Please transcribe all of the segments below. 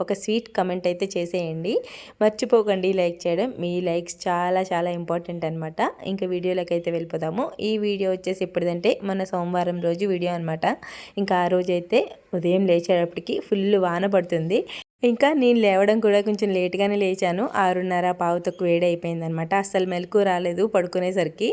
ఒక sweet comment అయితే చేసేయండి. మర్చిపోకండి లైక్ చేయడం. మీ లైక్స్ చాలా చాలా ఇంపార్టెంట్ అనమాట ఇంకా వీడియోలోకి అయితే వెళ్ళిపోదాము. ఈ వీడియో వచ్చేసి ఎప్పుడుదంటే మన సోమవారం రోజు వీడియో అనమాట ఇంకా ఆ రోజు అయితే ఉదయం లేచేటప్పటికి ఫుల్ వాన పడుతుంది. ఇంకా నేను లేవడం కూడా కొంచెం లేట్గానే లేచాను. ఆరున్నర పావు తక్కువ వేడి అయిపోయింది అనమాట అస్సలు మెలకు రాలేదు పడుకునేసరికి.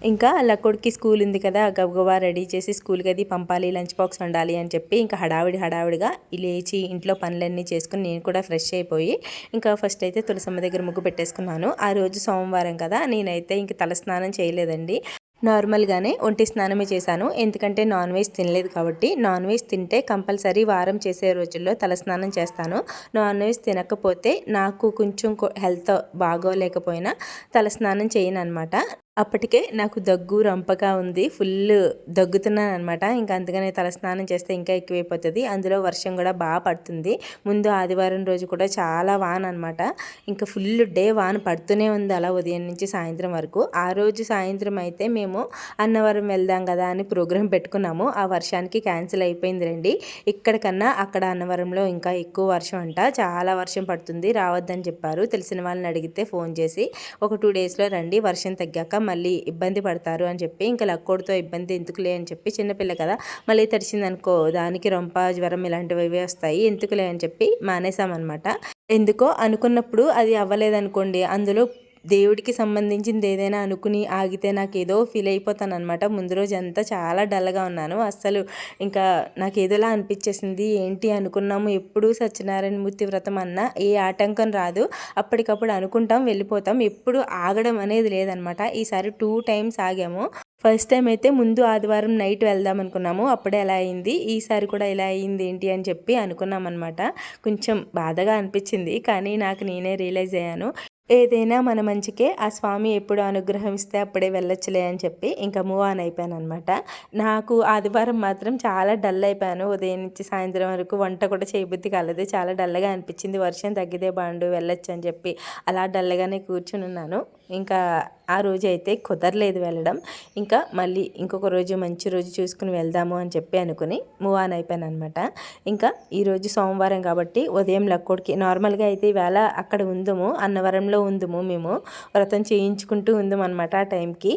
ఇంకా లక్కోడికి స్కూల్ ఉంది కదా గబగబా రెడీ చేసి స్కూల్కి అది పంపాలి లంచ్ బాక్స్ వండాలి అని చెప్పి ఇంకా హడావిడి హడావిడిగా లేచి ఇంట్లో పనులన్నీ చేసుకుని నేను కూడా ఫ్రెష్ అయిపోయి ఇంకా ఫస్ట్ అయితే తులసమ్మ దగ్గర ముగ్గు పెట్టేసుకున్నాను. ఆ రోజు సోమవారం కదా నేనైతే ఇంక తలస్నానం చేయలేదండి. నార్మల్గానే ఒంటి స్నానమే చేశాను. ఎందుకంటే నాన్ వెజ్ తినలేదు కాబట్టి నాన్ వెజ్ తింటే కంపల్సరీ వారం చేసే రోజుల్లో తలస్నానం చేస్తాను. నాన్ వెజ్ తినకపోతే నాకు కొంచెం హెల్త్ బాగోలేకపోయినా తలస్నానం చేయను అనమాట అప్పటికే నాకు దగ్గు రంపగా ఉంది. ఫుల్ దగ్గుతున్నాను అనమాట ఇంకా అందుకనే తలస్నానం చేస్తే ఇంకా ఎక్కువైపోతుంది. అందులో వర్షం కూడా బాగా పడుతుంది. ముందు ఆదివారం రోజు కూడా చాలా వాన అనమాట ఇంకా ఫుల్ డే వాన పడుతూనే ఉంది అలా ఉదయం నుంచి సాయంత్రం వరకు. ఆ రోజు సాయంత్రం అయితే మేము అన్నవరం వెళ్దాం కదా అని ప్రోగ్రాం పెట్టుకున్నాము. ఆ వర్షానికి క్యాన్సిల్ అయిపోయింది రండి. ఇక్కడికన్నా అక్కడ అన్నవరంలో ఇంకా ఎక్కువ వర్షం అంట. చాలా వర్షం పడుతుంది. రావద్దని చెప్పారు. తెలిసిన వాళ్ళని అడిగితే ఫోన్ చేసి ఒక టూ డేస్లో రండి. వర్షం తగ్గాక మళ్ళీ ఇబ్బంది పడతారు అని చెప్పి ఇంకా లక్కోడితో ఇబ్బంది ఎందుకులే అని చెప్పి చిన్నపిల్ల కదా మళ్ళీ తడిచిందనుకో దానికి రొంప జ్వరం ఇలాంటివి వస్తాయి ఎందుకులే అని చెప్పి మానేసామన్నమాట ఎందుకో అనుకున్నప్పుడు అది అవ్వలేదనుకోండి అందులో దేవుడికి సంబంధించింది ఏదైనా అనుకుని ఆగితే నాకు ఏదో ఫీల్ అయిపోతాను అనమాట ముందు రోజు అంతా చాలా డల్గా ఉన్నాను. అస్సలు ఇంకా నాకు ఏదోలా అనిపించేసింది. ఏంటి అనుకున్నాము? ఎప్పుడు సత్యనారాయణ మూర్తి వ్రతం అన్నా ఏ ఆటంకం రాదు. అప్పటికప్పుడు అనుకుంటాం వెళ్ళిపోతాం. ఎప్పుడు ఆగడం అనేది లేదనమాట ఈసారి టూ టైమ్స్ ఆగాము. ఫస్ట్ టైం అయితే ముందు ఆదివారం నైట్ వెళ్దాం అనుకున్నాము. అప్పుడే ఎలా అయింది? ఈసారి కూడా ఇలా అయింది ఏంటి అని చెప్పి అనుకున్నాం అనమాట కొంచెం బాధగా అనిపించింది. కానీ నాకు నేనే రియలైజ్ అయ్యాను. ఏదైనా మన మంచికే ఆ స్వామి ఎప్పుడు అనుగ్రహం ఇస్తే అప్పుడే వెళ్ళొచ్చులే అని చెప్పి ఇంకా మూవ్ ఆన్ అయిపోయాను అనమాట నాకు ఆదివారం మాత్రం చాలా డల్ అయిపోయాను. ఉదయం నుంచి సాయంత్రం వరకు వంట కూడా చేయబుద్ధి కాలేదు. చాలా డల్గా అనిపించింది. వర్షం తగ్గితే బాండు వెళ్ళొచ్చు అని చెప్పి అలా డల్గానే కూర్చుని ఉన్నాను. ఇంకా ఆ రోజు అయితే కుదరలేదు వెళ్ళడం. ఇంకా మళ్ళీ ఇంకొక రోజు మంచి రోజు చూసుకుని వెళ్దాము అని చెప్పి అనుకుని మూవ్ ఆన్ అయిపోయాను అనమాట ఇంకా ఈరోజు సోమవారం కాబట్టి ఉదయం లక్కోడికి నార్మల్గా అయితే ఇవాళ అక్కడ ఉందము అన్నవరంలో ఉందము మేము. వ్రతం చేయించుకుంటూ ఉందాం అనమాట ఆ టైంకి.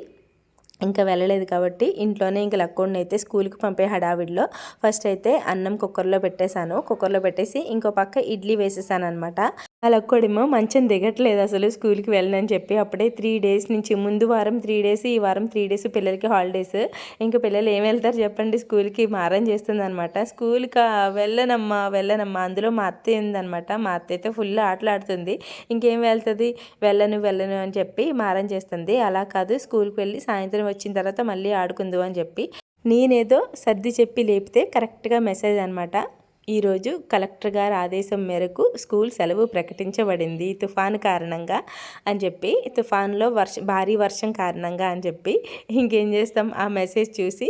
ఇంకా వెళ్ళలేదు కాబట్టి ఇంట్లోనే ఇంకా లక్కోడిని అయితే స్కూల్కి పంపే హడావిడిలో ఫస్ట్ అయితే అన్నం కుక్కర్లో పెట్టేశాను. కుక్కర్లో పెట్టేసి ఇంకో పక్క ఇడ్లీ వేసేసాను అనమాట వాళ్ళ ఒక్కడేమో మంచం దిగట్లేదు అసలు స్కూల్కి వెళ్ళనని చెప్పి. అప్పుడే త్రీ డేస్ నుంచి ముందు వారం త్రీ డేస్ ఈ వారం త్రీ డేస్ పిల్లలకి హాలిడేస్. ఇంకా పిల్లలు ఏం వెళ్తారు చెప్పండి? స్కూల్కి మారం చేస్తుంది అనమాట స్కూల్కి వెళ్ళనమ్మా వెళ్ళనమ్మా. అందులో మా అత్త ఉందనమాట మా అత్త అయితే ఫుల్ ఆటలాడుతుంది. ఇంకేం వెళ్తుంది? వెళ్ళను వెళ్ళను అని చెప్పి మారం చేస్తుంది. అలా కాదు స్కూల్కి వెళ్ళి సాయంత్రం వచ్చిన తర్వాత మళ్ళీ ఆడుకుందు అని చెప్పి. నేనేదో సర్ది చెప్పి లేపితే కరెక్ట్గా మెసేజ్ అనమాట ఈరోజు కలెక్టర్ గారి ఆదేశం మేరకు స్కూల్ సెలవు ప్రకటించబడింది. తుఫాను కారణంగా అని చెప్పి తుఫాన్లో వర్ష భారీ వర్షం కారణంగా అని చెప్పి ఇంకేం చేస్తాం? ఆ మెసేజ్ చూసి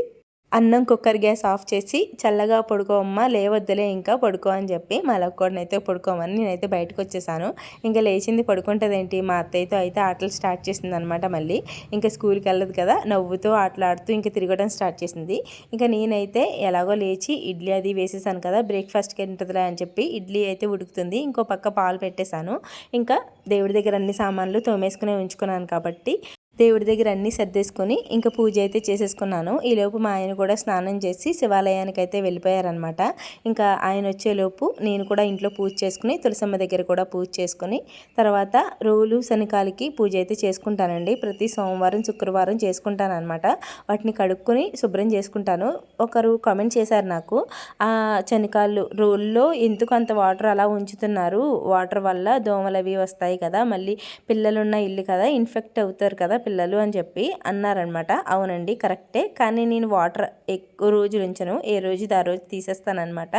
అన్నం కుక్కర్ గ్యాస్ ఆఫ్ చేసి చల్లగా పడుకో అమ్మ లేవద్దులే ఇంకా పడుకో అని చెప్పి మా లక్కోడినైతే పడుకోమని నేనైతే బయటకు వచ్చేసాను. ఇంకా లేచింది పడుకుంటుందేంటి? మా అత్తయ్యతో అయితే ఆటలు స్టార్ట్ చేసింది అనమాట మళ్ళీ. ఇంకా స్కూల్కి వెళ్ళదు కదా నవ్వుతూ ఆటలాడుతూ ఇంకా తిరగడం స్టార్ట్ చేసింది. ఇంకా నేనైతే ఎలాగో లేచి ఇడ్లీ అది వేసేసాను కదా బ్రేక్ఫాస్ట్కి ఉంటుందిలే అని చెప్పి ఇడ్లీ అయితే ఉడుకుతుంది. ఇంకో పక్క పాలు పెట్టేశాను. ఇంకా దేవుడి దగ్గర అన్ని సామాన్లు తోమేసుకునే ఉంచుకున్నాను కాబట్టి దేవుడి దగ్గర అన్నీ సర్దేసుకొని ఇంకా పూజ అయితే చేసేసుకున్నాను. ఈలోపు మా ఆయన కూడా స్నానం చేసి శివాలయానికి అయితే వెళ్ళిపోయారనమాట ఇంకా ఆయన వచ్చేలోపు నేను కూడా ఇంట్లో పూజ చేసుకుని తులసమ్మ దగ్గర కూడా పూజ చేసుకుని తర్వాత రోలు శనికాలకి పూజ అయితే చేసుకుంటానండి. ప్రతి సోమవారం శుక్రవారం చేసుకుంటాను అనమాట వాటిని కడుక్కొని శుభ్రం చేసుకుంటాను. ఒకరు కామెంట్ చేశారు నాకు ఆ శనికాళ్ళు రోల్లో ఎందుకు అంత వాటర్ అలా ఉంచుతున్నారు? వాటర్ వల్ల దోమలు అవి వస్తాయి కదా మళ్ళీ పిల్లలున్న ఇల్లు కదా ఇన్ఫెక్ట్ అవుతారు కదా పిల్లలు అని చెప్పి అన్నారనమాట. అవునండి కరెక్టే. కానీ నేను వాటర్ ఎక్కువ రోజులు ఉంచను. ఏ రోజుది ఆ రోజు తీసేస్తానమాట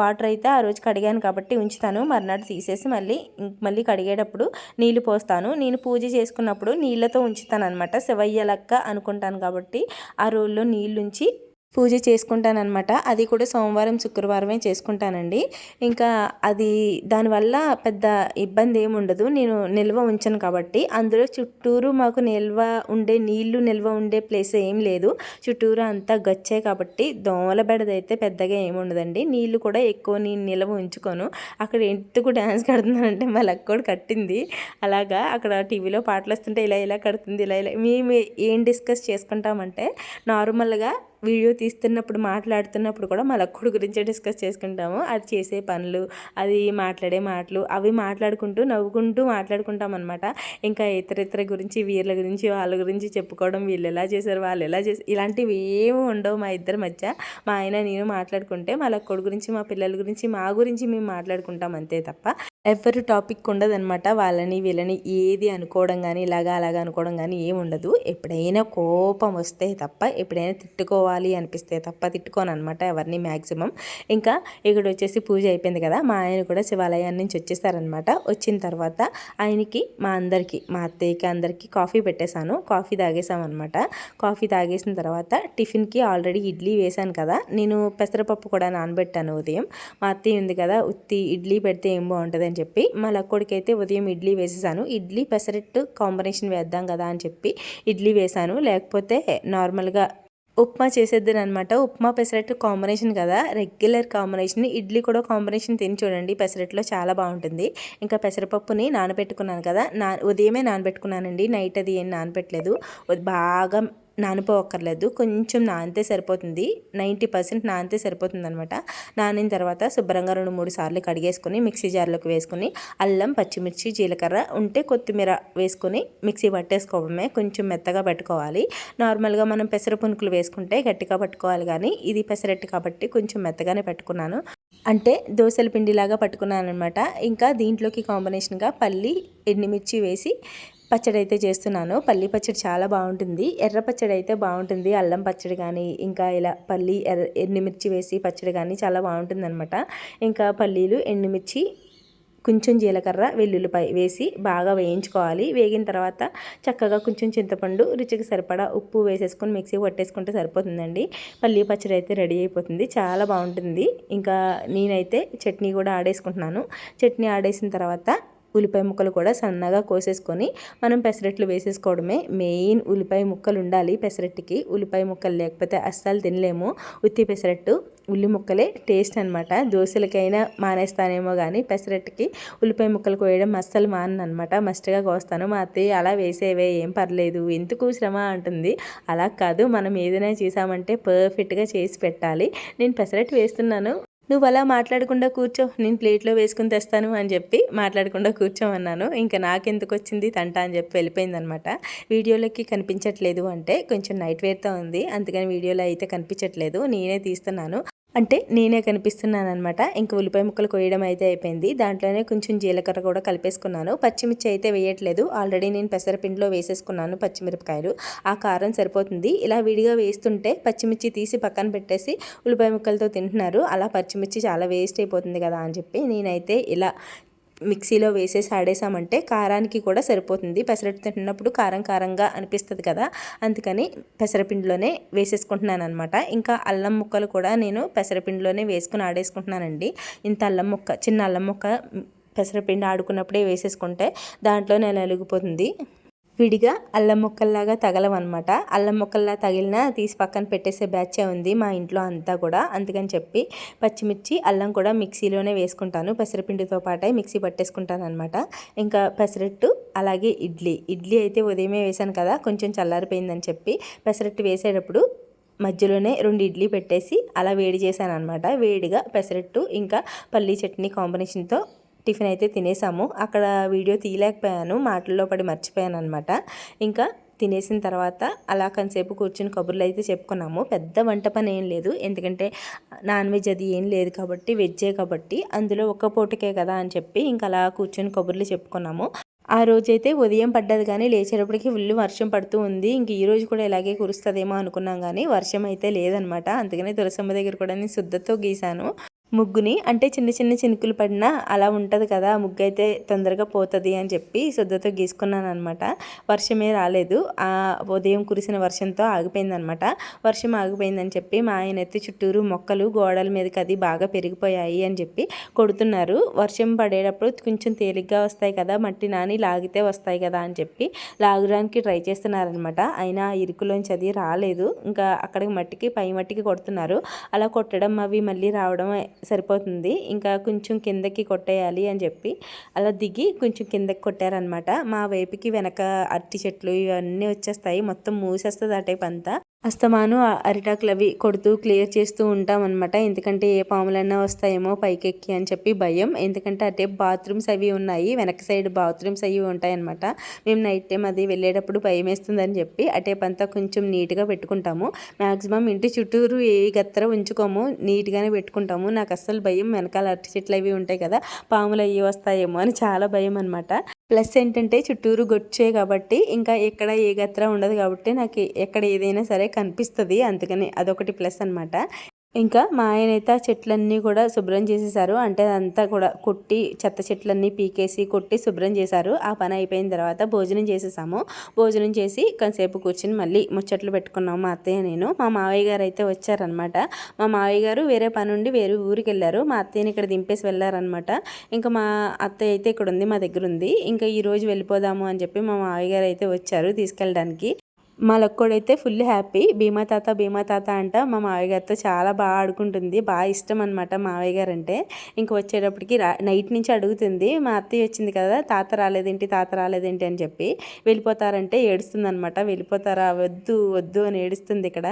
వాటర్ అయితే ఆ రోజు కడిగాను కాబట్టి ఉంచుతాను. మర్నాడు తీసేసి మళ్ళీ మళ్ళీ కడిగేటప్పుడు నీళ్ళు పోస్తాను. నేను పూజ చేసుకున్నప్పుడు నీళ్ళతో ఉంచుతాను అనమాట శివయ్య లెక్క అనుకుంటాను కాబట్టి ఆ రోజుల్లో నీళ్ళుంచి పూజ చేసుకుంటానమాట అది కూడా సోమవారం శుక్రవారమే చేసుకుంటానండి. ఇంకా అది దానివల్ల పెద్ద ఇబ్బంది ఏమి ఉండదు. నేను నిల్వ ఉంచను కాబట్టి. అందులో చుట్టూరు మాకు నిల్వ ఉండే నీళ్ళు నిల్వ ఉండే ప్లేస్ ఏం లేదు. చుట్టూరు అంతా గచ్చే కాబట్టి దోమల బెడదైతే పెద్దగా ఏమి ఉండదండి. నీళ్ళు కూడా ఎక్కువ నేను నిల్వ ఉంచుకోను. అక్కడ ఎందుకు డ్యాన్స్ కడుతున్నానంటే మా కూడా కట్టింది. అలాగా అక్కడ టీవీలో పాటలు వస్తుంటే ఇలా ఇలా కడుతుంది ఇలా ఇలా. మేము ఏం డిస్కస్ చేసుకుంటామంటే నార్మల్గా వీడియో తీస్తున్నప్పుడు మాట్లాడుతున్నప్పుడు కూడా మా లక్కుడు గురించే డిస్కస్ చేసుకుంటాము. అది చేసే పనులు అది మాట్లాడే మాటలు అవి మాట్లాడుకుంటూ నవ్వుకుంటూ మాట్లాడుకుంటాం అనమాట ఇంకా ఇతర ఇతర గురించి వీళ్ళ గురించి వాళ్ళ గురించి చెప్పుకోవడం వీళ్ళు ఎలా చేశారు వాళ్ళు ఎలా చేసి ఇలాంటివి ఏమి ఉండవు మా ఇద్దరి మధ్య. మా ఆయన నేను మాట్లాడుకుంటే మా లక్కుడు గురించి మా పిల్లల గురించి మా గురించి మేము మాట్లాడుకుంటాం అంతే తప్ప. ఎవరు టాపిక్ ఉండదనమాట వాళ్ళని వీళ్ళని ఏది అనుకోవడం కానీ ఇలాగా అలాగా అనుకోవడం కానీ ఏమి ఉండదు. ఎప్పుడైనా కోపం వస్తే తప్ప ఎప్పుడైనా తిట్టుకోవాలి అనిపిస్తే తప్ప తిట్టుకోను అనమాట ఎవరిని మ్యాక్సిమం ఇంకా ఇక్కడ వచ్చేసి పూజ అయిపోయింది కదా మా ఆయన కూడా శివాలయాన్ని నుంచి వచ్చేసారనమాట వచ్చిన తర్వాత ఆయనకి మా అందరికీ మా అత్తయ్యకి అందరికీ కాఫీ పెట్టేశాను. కాఫీ తాగేసామన్నమాట కాఫీ తాగేసిన తర్వాత టిఫిన్కి ఆల్రెడీ ఇడ్లీ వేశాను కదా. నేను పెసరపప్పు కూడా నానబెట్టాను ఉదయం. మా అత్తయ్య ఉంది కదా ఉత్తి ఇడ్లీ పెడితే ఏం బాగుంటుంది అని చెప్పి మా లక్కోడికైతే ఉదయం ఇడ్లీ వేసేసాను. ఇడ్లీ పెసరెట్టు కాంబినేషన్ వేద్దాం కదా అని చెప్పి ఇడ్లీ వేసాను. లేకపోతే నార్మల్గా ఉప్మా చేసేద్దాను అనమాట ఉప్మా పెసరట్టు కాంబినేషన్ కదా. Regular combination. ఇడ్లీ కూడా కాంబినేషన్ తిని చూడండి. పెసరట్లో చాలా బాగుంటుంది. ఇంకా పెసరపప్పుని నానబెట్టుకున్నాను కదా. నా ఉదయమే నానబెట్టుకున్నానండి. నైట్ అది ఏం నానబెట్టలేదు. బాగా నానిపోవక్కర్లేదు కొంచెం నానితే సరిపోతుంది. నైంటీ పర్సెంట్ నానితే సరిపోతుంది అనమాట నానిన తర్వాత శుభ్రంగా రెండు మూడు సార్లు కడిగేసుకొని మిక్సీ జార్లోకి వేసుకొని అల్లం పచ్చిమిర్చి జీలకర్ర ఉంటే కొత్తిమీర వేసుకొని మిక్సీ పట్టేసుకోవడమే కొంచెం మెత్తగా పెట్టుకోవాలి. నార్మల్గా మనం పెసర పునుకులు వేసుకుంటే గట్టిగా పట్టుకోవాలి కానీ ఇది పెసరట్టు కాబట్టి కొంచెం మెత్తగానే పెట్టుకున్నాను. అంటే దోశల పిండిలాగా పట్టుకున్నాను అనమాట ఇంకా దీంట్లోకి కాంబినేషన్గా పల్లి ఎండుమిర్చి వేసి పచ్చడి అయితే చేస్తున్నాను. పల్లి పచ్చడి చాలా బాగుంటుంది. ఎర్ర పచ్చడి అయితే బాగుంటుంది. అల్లం పచ్చడి కానీ ఇంకా ఇలా పల్లి ఎర్ర ఎండుమిర్చి వేసి పచ్చడి కానీ చాలా బాగుంటుంది అనమాట ఇంకా పల్లీలు ఎండుమిర్చి కొంచెం జీలకర్ర వెల్లుల్లిపాయ వేసి బాగా వేయించుకోవాలి. వేగిన తర్వాత చక్కగా కొంచెం చింతపండు రుచికి సరిపడా ఉప్పు వేసేసుకొని మిక్సీ పట్టేసుకుంటే సరిపోతుందండి. పల్లీ పచ్చడి అయితే రెడీ అయిపోతుంది. చాలా బాగుంటుంది. ఇంకా నేనైతే చట్నీ కూడా ఆడేసుకుంటున్నాను. చట్నీ ఆడేసిన తర్వాత ఉల్లిపాయ ముక్కలు కూడా సన్నగా కోసేసుకొని మనం పెసరట్లు వేసేసుకోవడమే మెయిన్ ఉల్లిపాయ ముక్కలు ఉండాలి పెసరెట్టుకి. ఉల్లిపాయ ముక్కలు లేకపోతే అస్సలు తినలేము. ఉత్తి పెసరట్టు ఉల్లి ముక్కలే టేస్ట్ అనమాట దోశలకైనా మానేస్తానేమో కానీ పెసరెట్టుకి ఉల్లిపాయ ముక్కలు కోయడం అస్సలు మానను మస్ట్గా కోస్తాను. మా అత్తయ్య అలా వేసేవే ఏం పర్లేదు. ఎందుకు శ్రమ అంటుంది? అలా కాదు. మనం ఏదైనా చేసామంటే పర్ఫెక్ట్గా చేసి పెట్టాలి. నేను పెసరట్టు వేస్తున్నాను. నువ్వు అలా మాట్లాడకుండా కూర్చో నేను ప్లేట్లో వేసుకుని తెస్తాను అని చెప్పి మాట్లాడకుండా కూర్చోమన్నాను. ఇంకా నాకెందుకు వచ్చింది తంట అని చెప్పి వెళ్ళిపోయిందనమాట. వీడియోలోకి కనిపించట్లేదు అంటే కొంచెం నైట్ వేర్తో ఉంది. అందుకని వీడియోలో అయితే కనిపించట్లేదు. నేనే తీస్తున్నాను. అంటే నేనే కనిపిస్తున్నాను అనమాట ఇంక ఉల్లిపాయ ముక్కలు కొయ్యడం అయితే అయిపోయింది. దాంట్లోనే కొంచెం జీలకర్ర కూడా కలిపేసుకున్నాను. పచ్చిమిర్చి అయితే వేయట్లేదు. ఆల్రెడీ నేను పెసరపిండిలో వేసేసుకున్నాను పచ్చిమిరపకాయలు. ఆ కారం సరిపోతుంది. ఇలా విడిగా వేస్తుంటే పచ్చిమిర్చి తీసి పక్కన పెట్టేసి ఉల్లిపాయ ముక్కలతో తింటున్నారు. అలా పచ్చిమిర్చి చాలా వేస్ట్ అయిపోతుంది కదా అని చెప్పి నేనైతే ఇలా మిక్సీలో వేసేసి ఆడేసామంటే కారానికి కూడా సరిపోతుంది. పెసరట్టు తింటున్నప్పుడు కారం కారంగా అనిపిస్తుంది కదా? అందుకని పెసరపిండిలోనే వేసేసుకుంటున్నాను అనమాట ఇంకా అల్లం ముక్కలు కూడా నేను పెసరపిండిలోనే వేసుకుని ఆడేసుకుంటున్నానండి. ఇంత అల్లం ముక్క చిన్న అల్లం ముక్క పెసరపిండి ఆడుకున్నప్పుడే వేసేసుకుంటే దాంట్లోనే నలిగిపోతుంది విడిగా అల్లం ముక్కల్లాగా తగలవన్నమాట. అల్లం ముక్కల్లా తగిలినా తీసి పక్కన పెట్టేసే బ్యాచే ఉంది మా ఇంట్లో అంతా కూడా. అందుకని చెప్పి పచ్చిమిర్చి అల్లం కూడా మిక్సీలోనే వేసుకుంటాను. పెసరపిండితో పాటే మిక్సీ పట్టేసుకుంటాను అనమాట ఇంకా పెసరట్టు అలాగే ఇడ్లీ. ఇడ్లీ అయితే ఉదయమే వేశాను కదా కొంచెం చల్లారిపోయిందని చెప్పి పెసరట్టు వేసేటప్పుడు మధ్యలోనే రెండు ఇడ్లీ పెట్టేసి అలా వేడి చేశాను అనమాట వేడిగా పెసరట్టు ఇంకా పల్లీ చట్నీ కాంబినేషన్తో టిఫిన్ అయితే తినేసాము. అక్కడ వీడియో తీయలేకపోయాను. మాటల్లో పడి మర్చిపోయాను అనమాట ఇంకా తినేసిన తర్వాత అలా కొంతసేపు కూర్చుని కబుర్లు అయితే చెప్పుకున్నాము. పెద్ద వంట పని ఏం లేదు. ఎందుకంటే నాన్ వెజ్ అది ఏం లేదు కాబట్టి వెజ్జే కాబట్టి అందులో ఒక్క పూటకే కదా అని చెప్పి ఇంకా అలా కూర్చుని కబుర్లు చెప్పుకున్నాము. ఆ రోజైతే ఉదయం పడ్డది కానీ లేచేటప్పటికి ఫుల్ వర్షం పడుతూ ఉంది. ఇంక ఈ రోజు కూడా ఇలాగే కురుస్తుందేమో అనుకున్నాం కానీ వర్షం అయితే లేదనమాట అందుకనే తులసమ్మ దగ్గర కూడా నేను శుద్ధతో గీశాను ముగ్గుని అంటే చిన్న చిన్న చినుకులు పడినా అలా ఉంటుంది కదా ముగ్గు అయితే తొందరగా పోతుంది అని చెప్పి శుద్ధతో గీసుకున్నాను అనమాట వర్షమే రాలేదు. ఆ ఉదయం కురిసిన వర్షంతో ఆగిపోయిందనమాట వర్షం ఆగిపోయిందని చెప్పి మా ఆయన అయితే చుట్టూరు మొక్కలు గోడల మీదకి అది బాగా పెరిగిపోయాయి అని చెప్పి కొడుతున్నారు. వర్షం పడేటప్పుడు కొంచెం తేలిగ్గా వస్తాయి కదా మట్టి నాని లాగితే వస్తాయి కదా అని చెప్పి లాగడానికి ట్రై చేస్తున్నారనమాట అయినా ఇరుకులోంచి అది రాలేదు. ఇంకా అక్కడికి మట్టికి పై మట్టికి కొడుతున్నారు. అలా కొట్టడం అవి మళ్ళీ రావడం సరిపోతుంది. ఇంకా కొంచెం కిందకి కొట్టేయాలి అని చెప్పి అలా దిగి కొంచెం కిందకి కొట్టారనమాట మా వైపుకి వెనక అరటి చెట్లు ఇవన్నీ వచ్చేస్తాయి. మొత్తం మూసేస్తుంది ఆ టైప్ అంతా. అస్తమాను అరిటాకులు అవి కొడుతూ క్లియర్ చేస్తూ ఉంటాం అనమాట ఎందుకంటే ఏ పాములన్నా వస్తాయేమో పైకెక్కి అని చెప్పి భయం. ఎందుకంటే అటే బాత్రూమ్స్ అవి ఉన్నాయి. వెనక సైడ్ బాత్రూమ్స్ అవి ఉంటాయన్నమాట. మేము నైట్ టైం అది వెళ్ళేటప్పుడు భయం వేస్తుందని చెప్పి అటేపు అంతా కొంచెం నీట్గా పెట్టుకుంటాము. మ్యాక్సిమం ఇంటి చుట్టూరు ఏ గత్తర ఉంచుకోము. నీట్గానే పెట్టుకుంటాము. నాకు అస్సలు భయం. వెనకాల అరటి చెట్లు అవి ఉంటాయి కదా పాములు అవి వస్తాయేమో అని చాలా భయం అనమాట ప్లస్ ఏంటంటే చుట్టూరు గొచ్చే కాబట్టి ఇంకా ఎక్కడ ఏ గత్ర ఉండదు కాబట్టి నాకు ఎక్కడ ఏదైనా సరే కనిపిస్తుంది. అందుకని అదొకటి ప్లస్ అనమాట ఇంకా మా ఆయన అయితే ఆ చెట్లన్నీ కూడా శుభ్రం చేసేసారు. అంటే అదంతా కూడా కొట్టి చెత్త చెట్లన్నీ పీకేసి కొట్టి శుభ్రం చేశారు. ఆ పని అయిపోయిన తర్వాత భోజనం చేసేసాము. భోజనం చేసి కొంతసేపు కూర్చుని మళ్ళీ ముచ్చట్లు పెట్టుకున్నాము మా అత్తయ్య నేను. మా మావయ్య గారు అయితే వచ్చారనమాట మా మావయ్య గారు వేరే పని ఉండి వేరే ఊరికి వెళ్ళారు. మా అత్తయ్యని ఇక్కడ దింపేసి వెళ్ళారనమాట ఇంకా మా అత్తయ్య అయితే ఇక్కడ ఉంది మా దగ్గర ఉంది. ఇంకా ఈరోజు వెళ్ళిపోదాము అని చెప్పి మా మావయ్య గారు అయితే వచ్చారు తీసుకెళ్ళడానికి. మాలక్కడైతే ఫుల్ హ్యాపీ భీమా తాత భీమా తాత అంట మా మావయ్య గారితో చాలా బాగా ఆడుకుంటుంది. బాగా ఇష్టం అనమాట మావయ్య గారు అంటే ఇంక వచ్చేటప్పటికి నైట్ నుంచి అడుగుతుంది. మా అత్తయ్య వచ్చింది కదా తాత రాలేదేంటి తాత రాలేదేంటి అని చెప్పి వెళ్ళిపోతారంటే ఏడుస్తుంది అనమాట వెళ్ళిపోతారా వద్దు వద్దు అని ఏడుస్తుంది ఇక్కడ.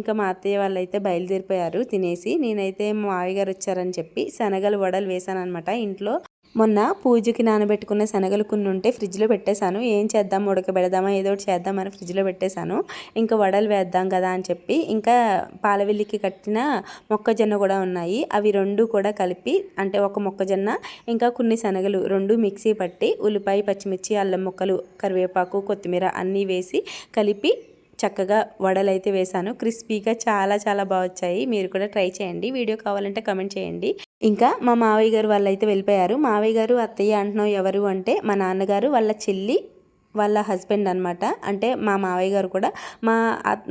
ఇంకా మా అత్తయ్య వాళ్ళు అయితే బయలుదేరిపోయారు తినేసి. నేనైతే మా మావయ్య గారు వచ్చారని చెప్పి శనగలు వడలు వేసాను అనమాట ఇంట్లో. మొన్న పూజకి నానబెట్టుకున్న శనగలు కొన్ని ఉంటే ఫ్రిడ్జ్లో పెట్టేశాను. ఏం చేద్దాం? ఉడకబెడదామా ఏదో ఒకటి చేద్దామని ఫ్రిడ్జ్లో పెట్టేశాను. ఇంకా వడలు వేద్దాం కదా అని చెప్పి ఇంకా పాలవెల్లికి కట్టిన మొక్కజొన్న కూడా ఉన్నాయి. అవి రెండు కూడా కలిపి అంటే ఒక మొక్కజొన్న ఇంకా కొన్ని శనగలు రెండు మిక్సీ పట్టి ఉల్లిపాయ పచ్చిమిర్చి అల్లం ముక్కలు కరివేపాకు కొత్తిమీర అన్నీ వేసి కలిపి చక్కగా వడలు అయితే వేశాను. క్రిస్పీగా చాలా చాలా బాగా వచ్చాయి. మీరు కూడా ట్రై చేయండి. వీడియో కావాలంటే కమెంట్ చేయండి. ఇంకా మా మావయ్య గారు వాళ్ళు అయితే వెళ్ళిపోయారు. మావయ్య గారు అత్తయ్య అంటున్నావు ఎవరు అంటే మా నాన్నగారు వాళ్ళ చెల్లి వాళ్ళ హస్బెండ్ అనమాట అంటే మా మావయ్య గారు కూడా. మా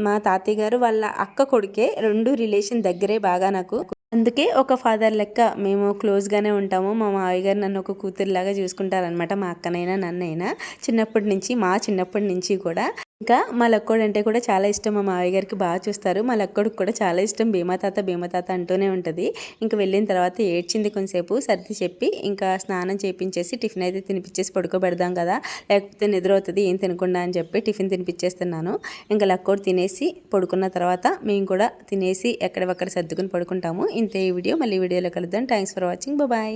మా తాతయ్య గారు వాళ్ళ అక్క కొడుకే రెండు రిలేషన్ దగ్గరే బాగా నాకు. అందుకే ఒక ఫాదర్ లెక్క మేము క్లోజ్గానే ఉంటాము. మా మావయ్య గారు నన్ను ఒక కూతురులాగా చూసుకుంటారనమాట మా అక్కనైనా నన్నైనా. చిన్నప్పటి నుంచి మా చిన్నప్పటి నుంచి కూడా. ఇంకా మా లక్కోడు అంటే కూడా చాలా ఇష్టం. మా మావయ్య గారికి బాగా చూస్తారు. మా లక్కోడికి కూడా చాలా ఇష్టం. భీమాతాత భీమాతాత అంటూనే ఉంటుంది. ఇంకా వెళ్ళిన తర్వాత ఏడ్చింది కొంతసేపు సర్ది చెప్పి ఇంకా స్నానం చేపించేసి టిఫిన్ అయితే తినిపించేసి పడుకోబెడదాం కదా. లేకపోతే నిద్ర అవుతుంది ఏం తినకుండా అని చెప్పి టిఫిన్ తినిపించేస్తున్నాను. ఇంకా లక్కోడు తినేసి పడుకున్న తర్వాత మేము కూడా తినేసి ఎక్కడెక్కడ సర్దుకుని పడుకుంటాము. ఇంతే ఈ వీడియో. మళ్ళీ వీడియోలో కలుద్దాం. Thanks for watching. బాయ్.